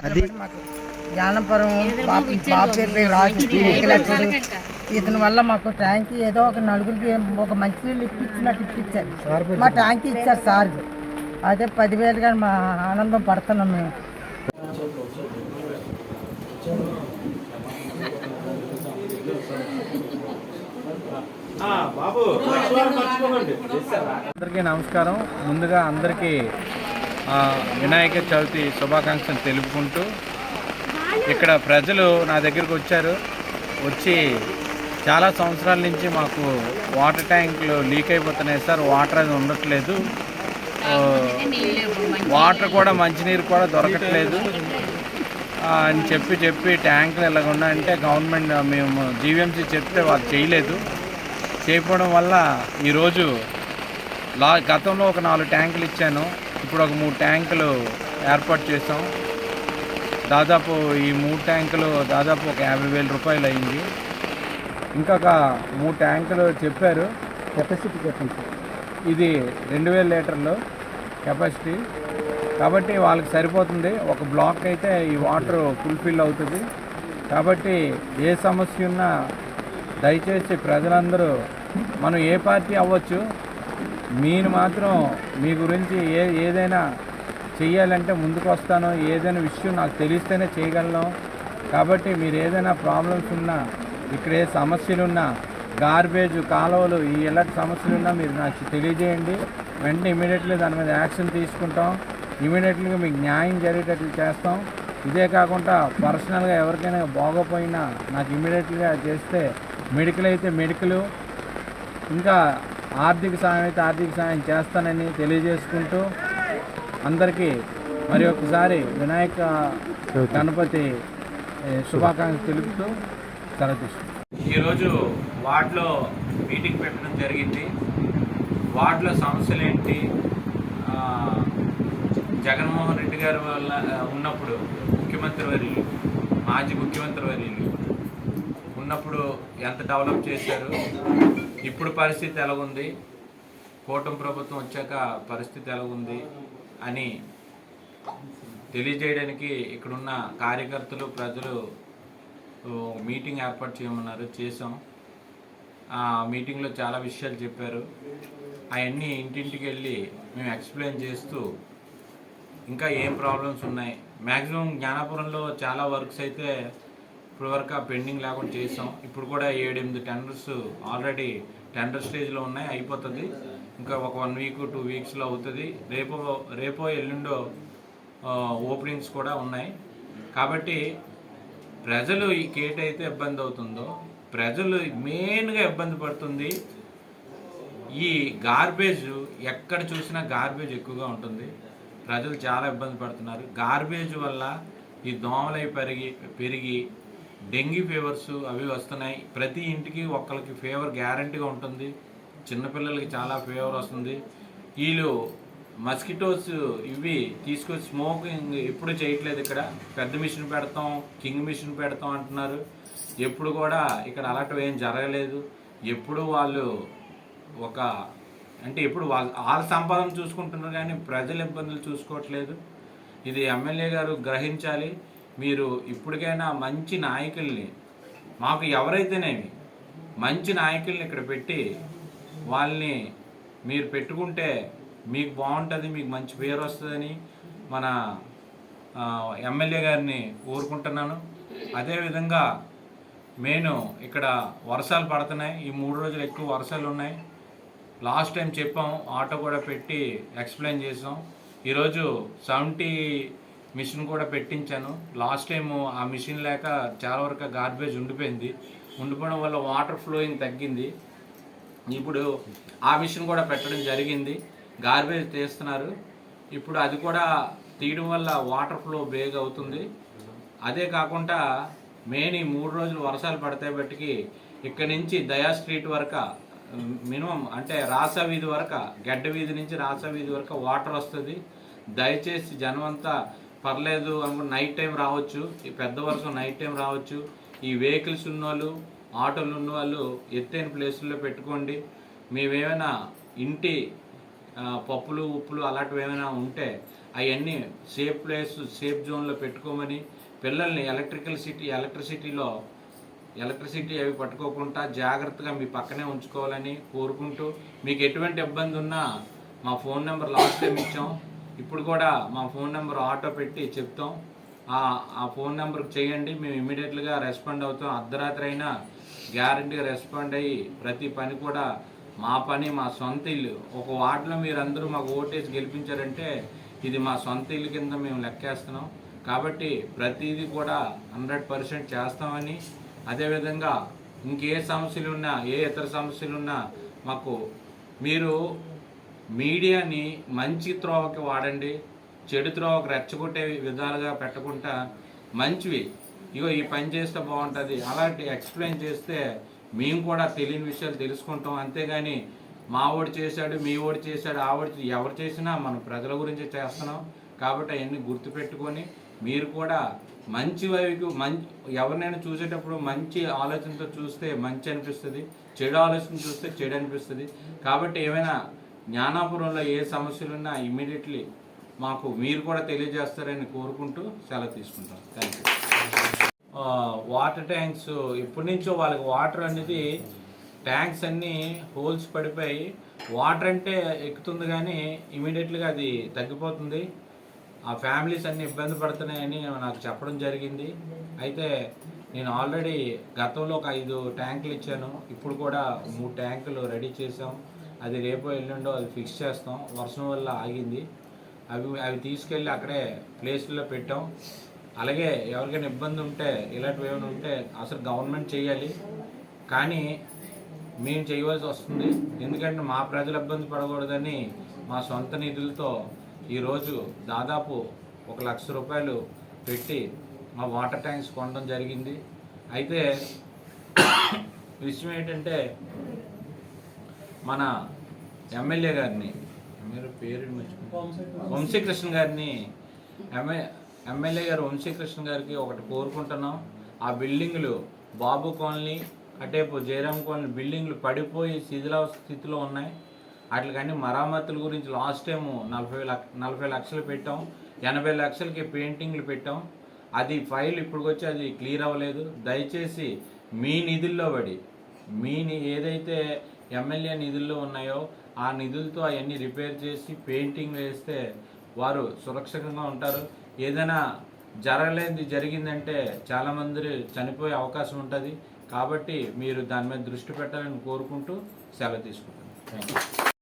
అది జ్ఞానపురం బాబు పేరు రాజు ఇతని వల్ల మాకు ట్యాంక్ ఏదో ఒక నలుగురికి ఒక మంచినీళ్ళు ఇప్పించినట్టు ఇప్పించారు. మా ట్యాంక్ ఇచ్చారు సార్. అదే పదివేలు కానీ మా ఆనందం పడుతున్నాం మేము. అందరికీ నమస్కారం. ముందుగా అందరికీ ఆ, వినాయక చవితి శుభాకాంక్షలు తెలుపుకుంటూ ఇక్కడ ప్రజలు నా దగ్గరికి వచ్చారు. వచ్చి చాలా సంవత్సరాల నుంచి మాకు వాటర్ ట్యాంకులు లీక్ అయిపోతున్నాయి సార్. వాటర్ అది ఉండట్లేదు. వాటర్ కూడా మంచినీరు కూడా దొరకట్లేదు. అని చెప్పి చెప్పి ట్యాంకులు ఎలాగున్నా ఉన్నాయంటే గవర్నమెంట్ మేము జీవీఎంసీ చెప్తే వాళ్ళు చేయలేదు. చేయకపోవడం వల్ల ఈరోజు లా గతంలో ఒక నాలుగు ట్యాంకులు ఇచ్చాను. ఇప్పుడు ఒక మూడు ట్యాంకులు ఏర్పాటు చేసాం దాదాపు ఈ మూడు ట్యాంకులు దాదాపు ఒక యాభై వేల రూపాయలు అయింది. ఇంకొక మూడు ట్యాంకులు చెప్పారు కెపాసిటీ చెప్పండి ఇది రెండు వేల లీటర్లు కెపాసిటీ. కాబట్టి వాళ్ళకి సరిపోతుంది. ఒక బ్లాక్ అయితే ఈ వాటర్ ఫుల్ఫిల్ అవుతుంది. కాబట్టి ఏ సమస్య ఉన్నా దయచేసి ప్రజలందరూ మనం ఏ పార్టీ అవ్వచ్చు మీరు మాత్రం మీ గురించి ఏ ఏదైనా చెయ్యాలంటే ముందుకు వస్తాను ఏదైనా విషయం నాకు తెలిస్తేనే చేయగలను. కాబట్టి మీరు ఏదైనా ప్రాబ్లమ్స్ ఉన్నా ఇక్కడ ఏ సమస్యలున్నా గార్బేజ్ కాలువలు ఈ ఎలాంటి సమస్యలు ఉన్నా మీరు నాకు తెలియజేయండి. వెంటనే ఇమీడియట్లీ దాని మీద యాక్షన్ తీసుకుంటాం. ఇమీడియట్లీగా మీకు న్యాయం జరిగేటట్లు చేస్తాం. ఇదే కాకుండా పర్సనల్గా ఎవరికైనా బాగోపోయినా నాకు ఇమీడియట్గా చేస్తే మెడికల్ అయితే మెడికల్ ఇంకా ఆర్థిక సాయం అయితే ఆర్థిక సాయం చేస్తానని తెలియజేసుకుంటూ అందరికీ మరి ఒకసారి వినాయక గణపతి శుభాకాంక్షలు తెలుపుతూ సెలవు ఈరోజు వార్డులో మీటింగ్ పెట్టడం జరిగింది. వార్డులో సమస్యలు ఏంటి జగన్మోహన్ రెడ్డి గారి వల్ల ఉన్నప్పుడు ముఖ్యమంత్రి వర్యులు మాజీ ముఖ్యమంత్రి వర్యులు ఉన్నప్పుడు ఎంత డెవలప్ చేశారు? ఇప్పుడు పరిస్థితి ఎలాగుంది? కూటమి ప్రభుత్వం వచ్చాక పరిస్థితి ఎలాగుంది? అని తెలియజేయడానికి ఇక్కడున్న కార్యకర్తలు ప్రజలు మీటింగ్ ఏర్పాటు చేయమన్నారు చేసాం ఆ మీటింగ్లో చాలా విషయాలు చెప్పారు. అవన్నీ ఇంటింటికి వెళ్ళి మేము ఎక్స్ప్లెయిన్ చేస్తూ ఇంకా ఏం ప్రాబ్లమ్స్ ఉన్నాయి? మ్యాక్సిమం జ్ఞానాపురంలో చాలా వర్క్స్ అయితే ఇప్పటివరకు పెండింగ్ లేకుండా చేసాం. ఇప్పుడు కూడా ఏడెనిమిది టెండర్స్ ఆల్రెడీ టెండర్ స్టేజ్లో ఉన్నాయి అయిపోతుంది. ఇంకా ఒక వన్ వీక్ టూ వీక్స్లో అవుతుంది. రేపో రేపో ఎల్లుండో ఓపెనింగ్స్ కూడా ఉన్నాయి. కాబట్టి ప్రజలు ఈ కేట్ అయితే ఇబ్బంది అవుతుందో ప్రజలు మెయిన్గా ఇబ్బంది పడుతుంది. ఈ గార్బేజ్ ఎక్కడ చూసినా గార్బేజ్ ఎక్కువగా ఉంటుంది. ప్రజలు చాలా ఇబ్బంది పడుతున్నారు. గార్బేజ్ వల్ల ఈ దోమలై పెరిగి పెరిగి డెంగ్యూ ఫీవర్స్ అవి వస్తున్నాయి. ప్రతి ఇంటికి ఒక్కరికి ఫీవర్ గ్యారంటీగా ఉంటుంది. చిన్నపిల్లలకి చాలా ఫీవర్ వస్తుంది. వీళ్ళు మస్కిటోస్ ఇవి తీసుకొచ్చి స్మోకింగ్ ఎప్పుడు చేయట్లేదు ఇక్కడ. పెద్ద మిషన్ పెడతాం కింగ్ మిషన్ పెడతాం అంటున్నారు. ఎప్పుడు కూడా ఇక్కడ అలాంటివి ఏం జరగలేదు. ఎప్పుడు వాళ్ళు ఒక అంటే ఎప్పుడు వాళ్ళ వాళ్ళ సంపాదన చూసుకుంటున్నారు కానీ ప్రజల ఇబ్బందులు చూసుకోవట్లేదు. ఇది ఎమ్మెల్యే గారు గ్రహించాలి. మీరు ఇప్పటికైనా మంచి నాయకుల్ని మాకు ఎవరైతేనేమి మంచి నాయకుల్ని ఇక్కడ పెట్టి వాళ్ళని మీరు పెట్టుకుంటే మీకు బాగుంటుంది మీకు మంచి పేరు వస్తుందని మన ఎమ్మెల్యే గారిని కోరుకుంటున్నాను. అదేవిధంగా మెయిన్ ఇక్కడ వర్షాలు పడుతున్నాయి. ఈ మూడు రోజులు ఎక్కువ వర్షాలు ఉన్నాయి. లాస్ట్ టైం చెప్పాం ఆటో కూడా పెట్టి ఎక్స్ప్లెయిన్ చేసాం. ఈరోజు సెవెంటీ మిషన్ కూడా పెట్టించాను. లాస్ట్ టైం ఆ మిషన్ లేక చాలా వరకు గార్బేజ్ ఉండిపోయింది. ఉండిపోవడం వల్ల వాటర్ ఫ్లోయింగ్ తగ్గింది. ఇప్పుడు ఆ మిషన్ కూడా పెట్టడం జరిగింది. గార్బేజ్ తీస్తున్నారు. ఇప్పుడు అది కూడా తీయడం వల్ల వాటర్ ఫ్లో బేగ్ అవుతుంది. అదే కాకుండా మెయిన్ ఈ మూడు రోజులు వర్షాలు పడితే బట్టికి ఇక్కడ నుంచి దయా స్ట్రీట్ వరకు మినిమం అంటే రాస వీధి వరకు గడ్డ వీధి నుంచి రాస వీధి వరకు వాటర్ వస్తుంది. దయచేసి జనం అంతా పర్లేదు అనుకుంటే నైట్ టైం రావచ్చు. ఈ పెద్ద వర్షం నైట్ టైం రావచ్చు. ఈ వెహికల్స్ ఉన్నవాళ్ళు ఆటోలు ఉన్న వాళ్ళు ఎత్తైన ప్లేసుల్లో పెట్టుకోండి. మేమేమైనా ఇంటి పప్పులు ఉప్పులు అలాంటివి ఏమైనా ఉంటే అవన్నీ సేఫ్ ప్లేస్ సేఫ్ జోన్లో పెట్టుకోమని పిల్లల్ని ఎలక్ట్రికల్ సిటీ ఎలక్ట్రిసిటీలో ఎలక్ట్రిసిటీ అవి పట్టుకోకుండా జాగ్రత్తగా మీ పక్కనే ఉంచుకోవాలని కోరుకుంటూ మీకు ఎటువంటి ఇబ్బంది ఉన్నా మా ఫోన్ నెంబర్ లాస్ట్ టైం ఇచ్చాం. ఇప్పుడు కూడా మా ఫోన్ నెంబర్ ఆటో పెట్టి చెప్తాం. ఆ ఆ ఫోన్ నెంబర్కి చేయండి. మేము ఇమీడియట్గా రెస్పాండ్ అవుతాం. అర్ధరాత్రి అయినా గ్యారంటీగా రెస్పాండ్ అయ్యి ప్రతి పని కూడా మా పని మా సొంత ఇల్లు. ఒక వార్డులో మీరందరూ మాకు ఓటేసి గెలిపించారంటే ఇది మా సొంత ఇల్లు కింద మేము లెక్కేస్తున్నాం. కాబట్టి ప్రతిదీ కూడా హండ్రెడ్ పర్సెంట్ చేస్తామని అదేవిధంగా ఇంకే సమస్యలు ఉన్నా ఏ ఇతర సమస్యలు ఉన్నా మాకు మీరు మీడియాని మంచి త్రోవకి వాడండి చెడు త్రోవకి రెచ్చగొట్టే విధాలుగా పెట్టకుండా మంచివి. ఇగో ఈ పని చేస్తే బాగుంటుంది. అలాంటి ఎక్స్ప్లెయిన్ చేస్తే మేము కూడా తెలియని విషయాలు తెలుసుకుంటాం. అంతేగాని మా ఓడి చేశాడు మీ ఓడి చేశాడు ఆ ఓడి ఎవరు చేసినా మనం ప్రజల గురించి చేస్తున్నాం. కాబట్టి అవన్నీ గుర్తుపెట్టుకొని మీరు కూడా మంచి వైపు మంచి ఎవరినైనా చూసేటప్పుడు మంచి ఆలోచనతో చూస్తే మంచి అనిపిస్తుంది చెడు ఆలోచన చూస్తే చెడు అనిపిస్తుంది. కాబట్టి ఏమైనా జ్ఞానాపురంలో ఏ సమస్యలు ఉన్నా ఇమ్మీడియట్లీ మాకు మీరు కూడా తెలియజేస్తారని కోరుకుంటూ సెలవు తీసుకుంటాం. థ్యాంక్ యూ వాటర్ ట్యాంక్స్ ఎప్పటి నుంచో వాళ్ళకి వాటర్ అనేది ట్యాంక్స్ అన్నీ హోల్స్ పడిపోయి వాటర్ అంటే ఎక్కుతుంది కానీ ఇమీడియట్గా అది తగ్గిపోతుంది. ఆ ఫ్యామిలీస్ అన్ని ఇబ్బంది పడుతున్నాయని నాకు చెప్పడం జరిగింది. అయితే నేను ఆల్రెడీ గతంలో ఒక ఐదు ట్యాంకులు ఇచ్చాను. ఇప్పుడు కూడా మూడు ట్యాంకులు రెడీ చేసాం అది రేపు ఎల్లుండో అది ఫిక్స్ చేస్తాం. వర్షం వల్ల ఆగింది. అవి అవి తీసుకెళ్ళి అక్కడే ప్లేస్లో పెట్టాం. అలాగే ఎవరికైనా ఇబ్బంది ఉంటే ఇలాంటివి ఏమైనా ఉంటే అసలు గవర్నమెంట్ చేయాలి. కానీ మేము చేయవలసి వస్తుంది. ఎందుకంటే మా ప్రజలు ఇబ్బంది పడకూడదని మా సొంత నిధులతో ఈరోజు దాదాపు ఒక లక్ష రూపాయలు పెట్టి మా వాటర్ ట్యాంక్స్ కొనడం జరిగింది. అయితే విషయం ఏంటంటే మన ఎమ్మెల్యే గారిని మీరు పేరు వంశీకృష్ణ గారిని ఎమ్మె ఎమ్మెల్యే గారు వంశీకృష్ణ గారికి ఒకటి కోరుకుంటున్నాం. ఆ బిల్డింగులు బాబు కాలనీ అటేపు జయరామ్ కాలనీ బిల్డింగ్లు పడిపోయి శిథిలావ స్థితిలో ఉన్నాయి. వాటికన్నీ మరామతుల గురించి లాస్ట్ టైం నలభై లక్ష నలభై లక్షలు పెట్టాం. ఎనభై లక్షలకి పెయింటింగ్లు పెట్టాం. అది ఫైల్ ఇప్పటికొచ్చి అది క్లియర్ అవ్వలేదు. దయచేసి మీ నిధుల్లో పడి మీ ఏదైతే ఎమ్మెల్యే నిధుల్లో ఉన్నాయో ఆ నిధులతో అవన్నీ రిపేర్ చేసి పెయింటింగ్ వేస్తే వారు సురక్షితంగా ఉంటారు. ఏదైనా జరగలేనిది జరిగిందంటే చాలామంది చనిపోయే అవకాశం ఉంటుంది. కాబట్టి మీరు దాని మీద దృష్టి పెట్టాలని కోరుకుంటూ సెలవు తీసుకుంటాను థ్యాంక్ యూ